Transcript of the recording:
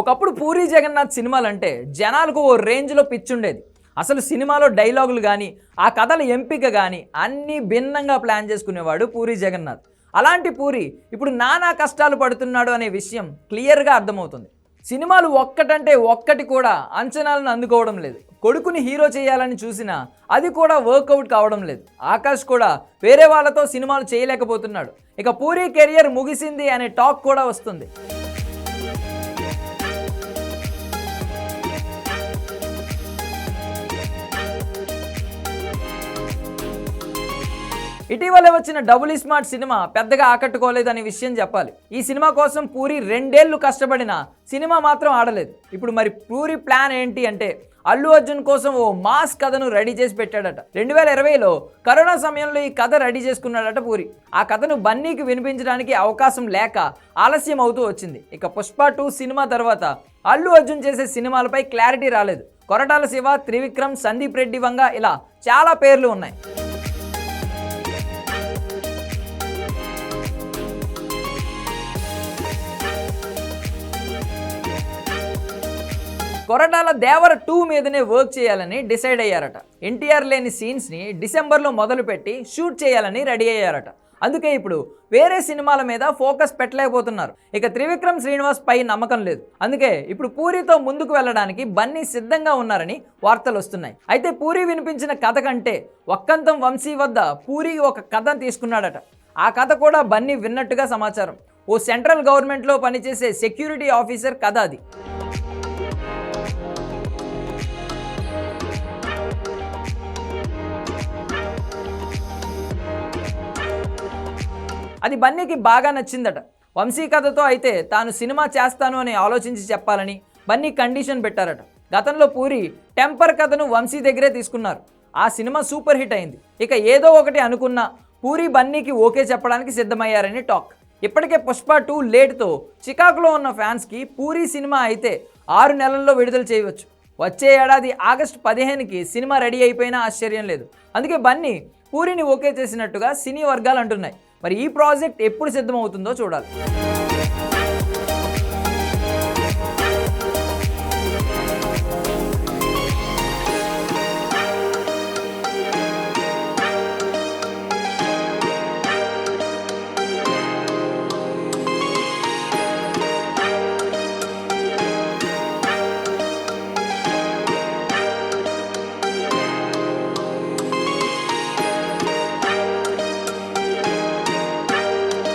ఒకప్పుడు పూరి జగన్నాథ్ సినిమాలు అంటే జనాలకు ఓ రేంజ్లో పిచ్చుండేది. అసలు సినిమాలో డైలాగులు కానీ ఆ కథల ఎంపిక కానీ అన్నీ భిన్నంగా ప్లాన్ చేసుకునేవాడు పూరి జగన్నాథ్. అలాంటి పూరి ఇప్పుడు నానా కష్టాలు పడుతున్నాడు అనే విషయం క్లియర్గా అర్థమవుతుంది. సినిమాలు ఒక్కటంటే ఒక్కటి కూడా అంచనాలను అందుకోవడం లేదు. కొడుకుని హీరో చేయాలని చూసినా అది కూడా వర్కౌట్ కావడం లేదు. ఆకాష్ కూడా వేరే వాళ్ళతో సినిమాలు చేయలేకపోతున్నాడు. ఇక పూరి కెరియర్ ముగిసింది అనే టాక్ కూడా వస్తుంది. ఇటీవల వచ్చిన డబుల్ స్మార్ట్ సినిమా పెద్దగా ఆకట్టుకోలేదనే విషయం చెప్పాలి. ఈ సినిమా కోసం పూరి రెండేళ్ళు కష్టపడిన సినిమా మాత్రం ఆడలేదు. ఇప్పుడు మరి పూరి ప్లాన్ ఏంటి అంటే అల్లు అర్జున్ కోసం ఓ మాస్ కథను రెడీ చేసి పెట్టాడట. రెండు వేల ఇరవైలో కరోనా సమయంలో ఈ కథ రెడీ చేసుకున్నాడట పూరి. ఆ కథను బన్నీకి వినిపించడానికి అవకాశం లేక ఆలస్యం అవుతూ వచ్చింది. ఇక పుష్ప టూ సినిమా తర్వాత అల్లు అర్జున్ చేసే సినిమాలపై క్లారిటీ రాలేదు. కొరటాల శివ త్రివిక్రమ్ సందీప్ రెడ్డి వంగ ఇలా చాలా పేర్లు ఉన్నాయి. కొరటాల దేవర టూ మీదనే వర్క్ చేయాలని డిసైడ్ అయ్యారట. ఎన్టీఆర్ లేని సీన్స్ని డిసెంబర్లో మొదలుపెట్టి షూట్ చేయాలని రెడీ అయ్యారట. అందుకే ఇప్పుడు వేరే సినిమాల మీద ఫోకస్ పెట్టలేకపోతున్నారు. ఇక త్రివిక్రమ్ శ్రీనివాస్ పై నమ్మకం లేదు. అందుకే ఇప్పుడు పూరితో ముందుకు వెళ్ళడానికి బన్నీ సిద్ధంగా ఉన్నారని వార్తలు వస్తున్నాయి. అయితే పూరి వినిపించిన కథ కంటే ఒక్కంతం వంశీ వద్ద పూరి ఒక కథ తీసుకున్నాడట. ఆ కథ కూడా బన్నీ విన్నట్టుగా సమాచారం. ఓ సెంట్రల్ గవర్నమెంట్లో పనిచేసే సెక్యూరిటీ ఆఫీసర్ కథ అది. అది బన్నీకి బాగా నచ్చిందట. వంశీ కథతో అయితే తాను సినిమా చేస్తాను అని ఆలోచించి చెప్పాలని బన్నీ కండిషన్ పెట్టారట. గతంలో పూరి టెంపర్ కథను వంశీ దగ్గరే తీసుకున్నారు. ఆ సినిమా సూపర్ హిట్ అయింది. ఇక ఏదో ఒకటి అనుకున్నా పూరి బన్నీకి ఓకే చెప్పడానికి సిద్ధమయ్యారని టాక్. ఇప్పటికే పుష్ప టూ లేట్తో చికాకులో ఉన్న ఫ్యాన్స్కి పూరి సినిమా అయితే ఆరు నెలల్లో విడుదల చేయవచ్చు. వచ్చే ఏడాది ఆగస్టు పదిహేనుకి సినిమా రెడీ అయిపోయినా ఆశ్చర్యం లేదు. అందుకే బన్నీ పూరిని ఓకే చేసినట్టుగా సినీ వర్గాలు అంటున్నాయి. మరి ఈ ప్రాజెక్ట్ ఎప్పుడు సిద్ధమవుతుందో చూడాలి.